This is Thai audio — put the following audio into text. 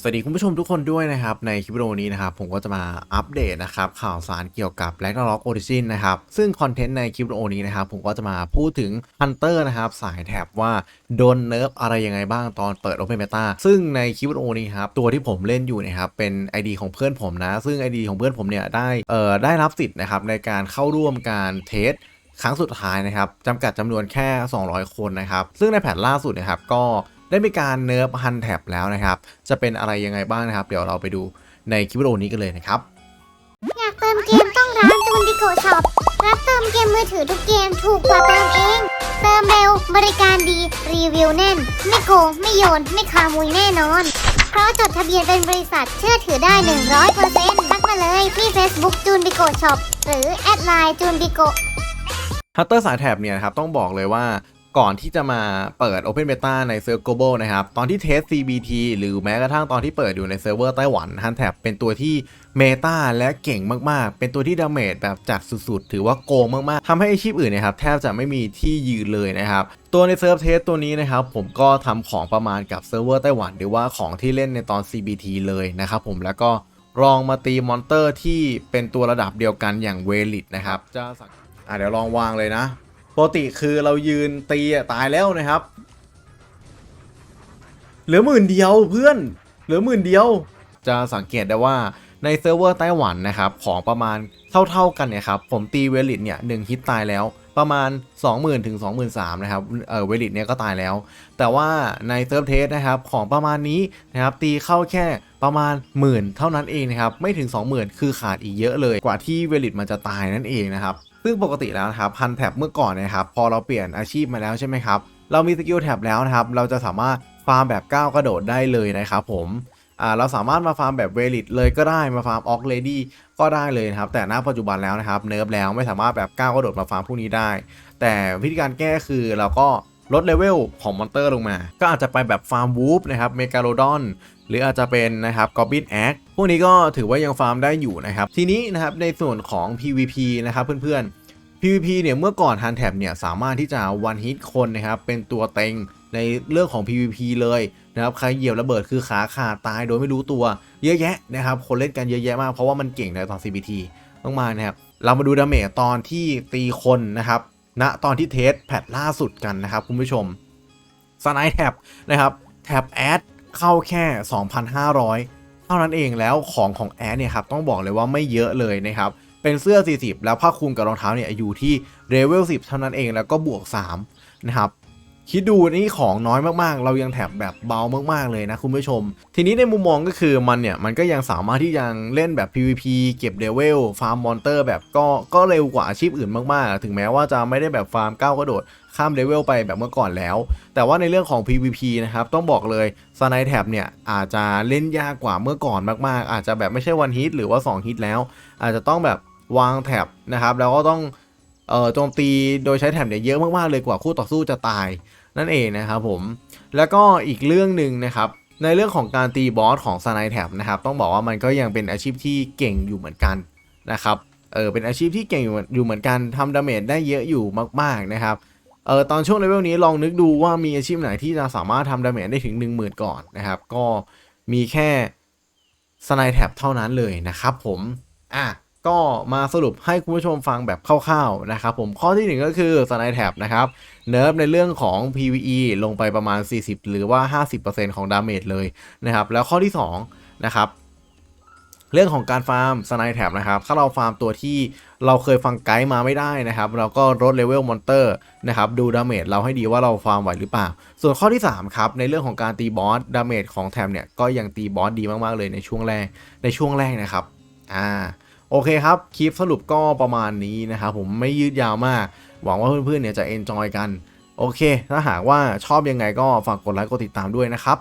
สวัสดีคุณผู้ชมทุกคนด้วยนะครับ ในคลิปวิดีโอนี้นะครับ ผมก็จะมาอัปเดตนะครับ ข่าวสารเกี่ยวกับ Ragnarok Origin นะครับ ซึ่งคอนเทนต์ในคลิปวิดีโอนี้นะครับ ผมก็จะมาพูดถึง Hunter นะครับ สายแท็บว่าโดนเนิร์ฟอะไรยังไงบ้างตอนเปิด Open Beta ซึ่งในคลิปวิดีโอนี้ครับ ตัวที่ผมเล่นอยู่นะครับ เป็น ID ของเพื่อนผมนะ ซึ่ง ID ของเพื่อนผมเนี่ยได้เอ่อได้รับสิทธิ์นะครับในการเข้าร่วมการเทสครั้งสุดท้ายนะครับจำกัดจำนวนแค่ 200 คนนะครับซึ่งในแผนล่าสุดนะครับก็ ได้มีการเนิร์ฟฮันแท็บแล้วนะครับ จะเป็นอะไรยังไงบ้างนะครับ เดี๋ยวเราไปดูในคลิปวิดีโอนี้กันเลยนะครับ อยากเติมเกมต้องร้านจูนดิโกช็อปรับเติมเกมมือถือทุกเกมถูกกว่าเติมเอง เติมเร็ว บริการดี รีวิวแน่น ไม่โกง ไม่โยน ไม่คามุยแน่นอน เพราะจดทะเบียนเป็นบริษัทเชื่อถือได้ 100%ทักมาเลยที่ Facebook จูนดิโกช็อปหรือแอดไลน์จูนดิโกฮัตเตอร์สายแท็บเนี่ยนะครับต้องบอกเลยว่า ก่อนที่จะมาเปิด Open Beta ในเซิร์ฟ global นะครับ ตอนที่เทส CBT หรือแม้กระทั่งตอนที่เปิดอยู่ในเซิร์ฟเวอร์ไต้หวันฮันแท็บเป็นตัวที่เมตาและเก่งมากๆ เป็นตัวที่ดาเมจแบบจัดสุดๆ ถือว่าโกงมากๆ ทำให้อาชีพอื่นเนะครับแทบจะไม่มีที่ยืนเลยนะครับ ตัวในเซิร์ฟเทสตัวนี้นะครับ ผมก็ทำของประมาณกับเซิร์ฟเวอร์ไต้หวัน หรือว่าของที่เล่นในตอน CBT เลยนะครับผมแล้วก็ลองมาตีมอนเตอร์ที่เป็นตัวระดับเดียวกันอย่างเวลิตนะครับจะสังอะเดี๋ยวลองวางเลยนะ ปกติคือเรายืนตีอะตายแล้วนะครับ เหลือหมื่นเดียวเพื่อน เหลือหมื่นเดียว จะสังเกตได้ว่าในเซิร์ฟเวอร์ไต้หวันนะครับ ของประมาณเท่าๆกันเนี่ยครับ ผมตีเวลิตเนี่ยหนึ่งฮิตตายแล้ว ประมาณ 20,000ถึง23,000นะครับเออเวลิตเนี่ยก็ตายแล้ว แต่ว่าในเซิร์ฟเทสนะครับของประมาณนี้นะครับตีเข้าแค่ประมาณหมื่นเท่านั้นเองนะครับไม่ถึง 20,000 คือขาดอีกเยอะเลย กว่าที่เวลิตมันจะตายนั่นเองนะครับซึ่งปกติแล้วนะครับพันแท็บเมื่อก่อนนะครับพอเราเปลี่ยนอาชีพมาแล้วใช่ไหมครับเรามีสกิลแท็บแล้วนะครับเราจะสามารถฟาร์มแบบก้าวกระโดดได้เลยนะครับผม เราสามารถมาฟาร์มแบบเวลิตเลยก็ได้มาฟาร์มออกเลดี้ก็ได้เลยนะครับ แต่ณปัจจุบันแล้วนะครับ เนิร์ฟแล้วไม่สามารถแบบก้าวกระโดดมาฟาร์มพวกนี้ได้ แต่วิธีการแก้คือเราก็ลดเลเวลของมอนเตอร์ลงมา ก็อาจจะไปแบบฟาร์มวูฟนะครับเมกาโลดอนหรืออาจจะเป็นนะครับกอบบินแอคพวกนี้ก็ถือว่ายังฟาร์มได้อยู่นะครับ ทีนี้นะครับในส่วนของ PVP นะครับเพื่อนๆ PVP เนี่ยเมื่อก่อน h u n t a b เนี่ยสามารถที่จะวันฮิตคนนะครับเป็นตัวเต็งในเรื่องของ PVP เลยนะครับใครเหยียบระเบิดคือขาขาดตายโดยไม่รู้ตัวเยอะแยะนะครับคนเล่นกันเยอะแยะมากเพราะว่ามันเก่งในตอน CBT ต้องมานะครับเรามาดูดาเมจตอนที่ตีคนนะครับณตอนที่เทสแพทล่าสุดกันนะครับคุณผู้ชมสไนแท็บนะครับแท็บแอดเข้าแค่ 2,500 เท่านั้นเองแล้วของของแอดเนี่ยครับต้องบอกเลยว่าไม่เยอะเลยนะครับ เป็นเสื้อ 40 แล้วผ้าคลุมกับรองเท้าเนี่ยอยู่ที่เลเวล10 เท่านั้นเองแล้วก็บวก 3 นะครับคิดดูนี่ของน้อยมากๆ เรายังแถบแบบเบามากๆเลยนะคุณผู้ชม ทีนี้ในมุมมองก็คือมันเนี่ย มันก็ยังสามารถที่ยังเล่นแบบ PVP เก็บเลเวลฟาร์มมอนเตอร์แบบก็ก็เร็วกว่าอาชีพอื่นมากๆ ถึงแม้ว่าจะไม่ได้แบบฟาร์มก้าวกระโดด ข้ามเลเวลไปแบบเมื่อก่อนแล้ว แต่ว่าในเรื่องของ PVP นะครับ ต้องบอกเลยสไนแท็บเนี่ย อาจจะเล่นยากกว่าเมื่อก่อนมากๆ อาจจะแบบไม่ใช่วันฮิตหรือว่า2ฮิตแล้ว อาจจะต้องแบบ วางแท็บนะครับ แล้วก็ต้องเอ่อโจมตีโดยใช้แท็บเนี่ยเยอะมากๆเลยกว่าคู่ต่อสู้จะตายนั่นเองนะครับผม แล้วก็อีกเรื่องหนึ่งนะครับในเรื่องของการตีบอสของสไนแท็บนะครับต้องบอกว่ามันก็ยังเป็นอาชีพที่เก่งอยู่เหมือนกันนะครับเออเป็นอาชีพที่เก่งอยู่อยู่เหมือนกันทำดาเมจได้เยอะอยู่มากๆนะครับเออตอนช่วงเลเวลนี้ลองนึกดูว่ามีอาชีพไหนที่จะสามารถทำดาเมจได้ถึง 10,000 ก่อนนะครับ ก็มีแค่สไนแท็บเท่านั้นเลยนะครับผมอะ ก็มาสรุปให้คุณผู้ชมฟังแบบคร่าวๆนะครับผมข้อที่หนึ่งก็คือสไนแท็บนะครับเนิร์ฟในเรื่องของ PVE ลงไปประมาณ 40 หรือว่า 50%ของดาเมจเลยนะครับแล้วข้อที่2นะครับเรื่องของการฟาร์มสไนแท็บนะครับถ้าเราฟาร์มตัวที่เราเคยฟังไกด์มาไม่ได้นะครับ เราก็ลดเลเวลมอนเตอร์นะครับดูดาเมจเราให้ดีว่าเราฟาร์มไหวหรือเปล่า ส่วนข้อที่ 3 ครับ ในเรื่องของการตีบอสดาเมจของแท็บเนี่ย ก็ยังตีบอสดีมาก ๆ เลยในช่วงแรกในช่วงแรกนะครับอ่า โอเคครับ คลิปสรุปก็ประมาณนี้นะครับผมไม่ยืดยาวมาก หวังว่าเพื่อนๆเนี่ยจะเอนจอยกัน โอเค ถ้าหากว่าชอบยังไงก็ฝากกดไลค์กดติดตามด้วยนะครับ